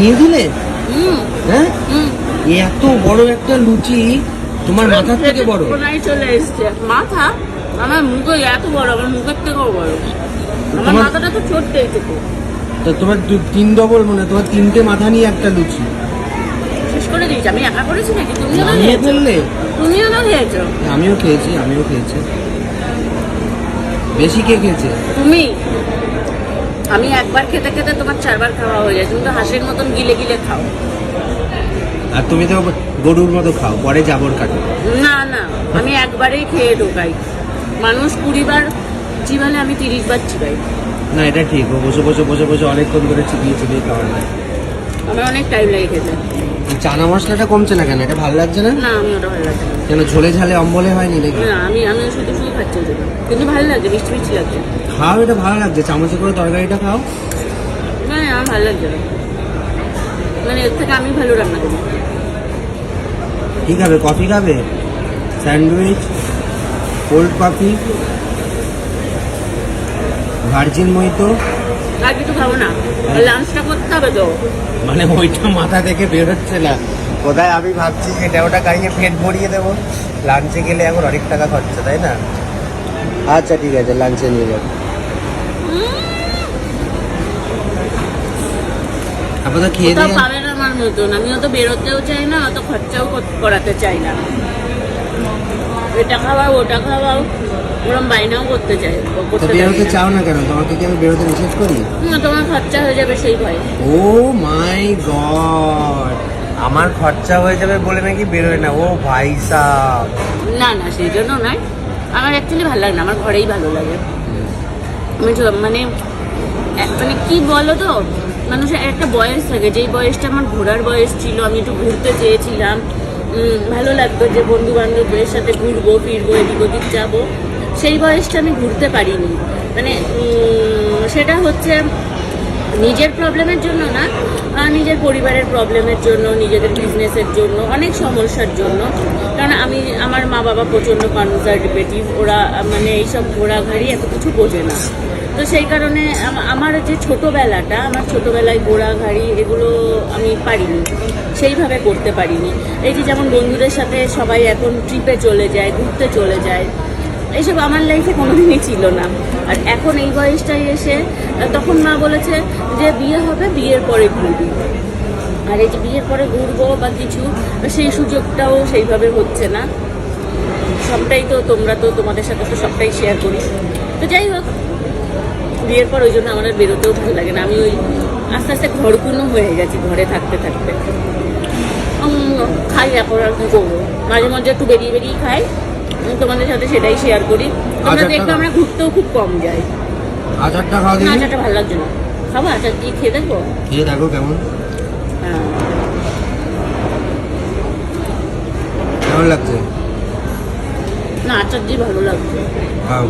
নিয়ে দিলে? হ্যাঁ? হুম। এত বড় একটা লুচি তোমার মাথার থেকে বড়? চলে এসছে। মাথা? আমার মুখে এত বড় আমার মুখের থেকেও বড়। আমার মাথাটা তো ছোট্ট এইটুকু তা তোমার তিন ডবল মনে তোমার তিনটে মাথা নিয়ে একটা লুচি। শেষ করে দিয়েছি। আমি একা করেছি নাকি? তুমিও তো খেয়েছো। আমিও খেয়েছি আমিও খেয়েছি। বেশি কে খেয়েছে? তুমি? আমি একবার খেতে খেতে তোমার চারবার খাওয়া হয়ে যায়। তুমি তো হাঁসের মতন গিলে গিলে খাও। আর তুমি তো গরুর মতো খাও পরে জাবর কাটো। না না আমি একবারেই খেয়ে ঢোকাই। মানুষ কুড়ি বার চিবালে আমি তিরিশ বার চিবাই। না এটা ঠিক। বসে বসে বসে বসে অনেকক্ষণ করে চিবিয়ে চিবিয়ে খাওয়ার যায় আমার অনেক টাইম লাগে খেতে। চানা মশলাটা কমছে না কেন? এটা ভালো লাগছে না? না আমি ওটা ভালো লাগছে না। কেন ঝোলে ঝালে অম্বলে হয়নি নাকি? না আমি আমি শুধু শুধু খাচ্ছি ওটা। কিন্তু ভালো লাগছে মিষ্টি মিষ্টি লাগছে। খাও এটা ভালো লাগছে। চামচে করে তরকারিটা খাও। না আমার ভালো লাগছে না। মানে এর থেকে আমি ভালো রান্না করি। কি খাবে? কফি খাবে? স্যান্ডউইচ? Cold coffee? ভার্জিন মইতো? আর কিছু খাব না। লাঞ্চটা করতে হবে তো। মানে ওইটা মাথা থেকে বেরোচ্ছে না। কোথায় আমি ভাবছি এটা ওটা খাইয়ে পেট ভরিয়ে দেবো। লাঞ্চে গেলে এখন অনেক টাকা খরচা তাই না? আচ্ছা ঠিক আছে লাঞ্চে নিয়ে যাব আপাতত খেয়ে কোথাও দিয়ে পাবে না আমার মতন। আমি অত বেরোতেও চাই না অত খরচাও করাতে চাই না। এটা খাওয়াও ওটা খাওয়াও। ওরম বাইনাও করতে চাই বেরোতে না। চাও না কেন? তোমাকে কি আমি বেরোতে নিষেধ করি? হুম, তোমার খরচা হয়ে যাবে সেই ভয়। ও মাই গড আমার খরচা হয়ে যাবে বলে নাকি বেরোয় না? ও ভাই সাহ না না সেই জন্য নয়। আমার অ্যাকচুয়ালি ভালো লাগে না আমার ঘরেই ভালো লাগে। আমি মানে মানে কি বলো তো? মানুষের একটা বয়স থাকে যেই বয়সটা আমার ঘোরার বয়স ছিল আমি একটু ঘুরতে চেয়েছিলাম। ভালো লাগতো যে বন্ধু বান্ধবদের সাথে ঘুরবো ফিরবো এদিক ওদিক যাব। সেই বয়সটা আমি ঘুরতে পারিনি। মানে সেটা হচ্ছে নিজের প্রবলেমের জন্য না নিজের পরিবারের প্রবলেমের জন্য, নিজেদের বিজনেসের জন্য, অনেক সমস্যার জন্য। কারণ আমি, আমার মা বাবা প্রচণ্ড কনজারভেটিভ ওরা মানে এইসব ঘোরাঘাড়ি এত কিছু বোঝে না। তো সেই কারণে আম- আমার যে ছোটোবেলাটা, আমার ছোটোবেলায় ঘোরাঘাড়ি এগুলো আমি পারিনি, সেইভাবে করতে পারিনি। এই যে যেমন বন্ধুদের সাথে সবাই এখন ট্রিপে চলে যায়, ঘুরতে চলে যায় এইসব আমার লাইফে কোনোদিনই ছিল না। আর এখন এই বয়সটাই এসে, তখন মা বলেছে যে বিয়ে হবে, বিয়ের পরে ঘুরবি। আর এই যে বিয়ের পরে ঘুরবো বা কিছু, সেই সুযোগটাও সেইভাবে হচ্ছে না। সবটাই তো তোমরা তো তোমাদের সাথে তো সবটাই শেয়ার করি। তো যাই হোক, বিয়ের পর ওই জন্য আমার বেরোতেও ভালো লাগে না। আমি ওই আস্তে আস্তে ঘরকুনো হয়ে গেছি, ঘরে থাকতে থাকতে। খাই এখন আর কি করব মাঝে মাঝে একটু বেরিয়ে বেরিয়ে খাই। তোমাদের সাথে সেটাই শেয়ার করি। তোমরা আচারটা দেখবে আমরা ঘুরতেও খুব কম যাই। আচারটা খাওয়া আচারটা ভালো লাগছে না। খাব আচার দিয়ে খেয়ে দেখব? খেয়ে দেখো কেমন। হ্যাঁ। কেমন লাগছে? না আচার দিয়ে ভালো লাগছে। খাও।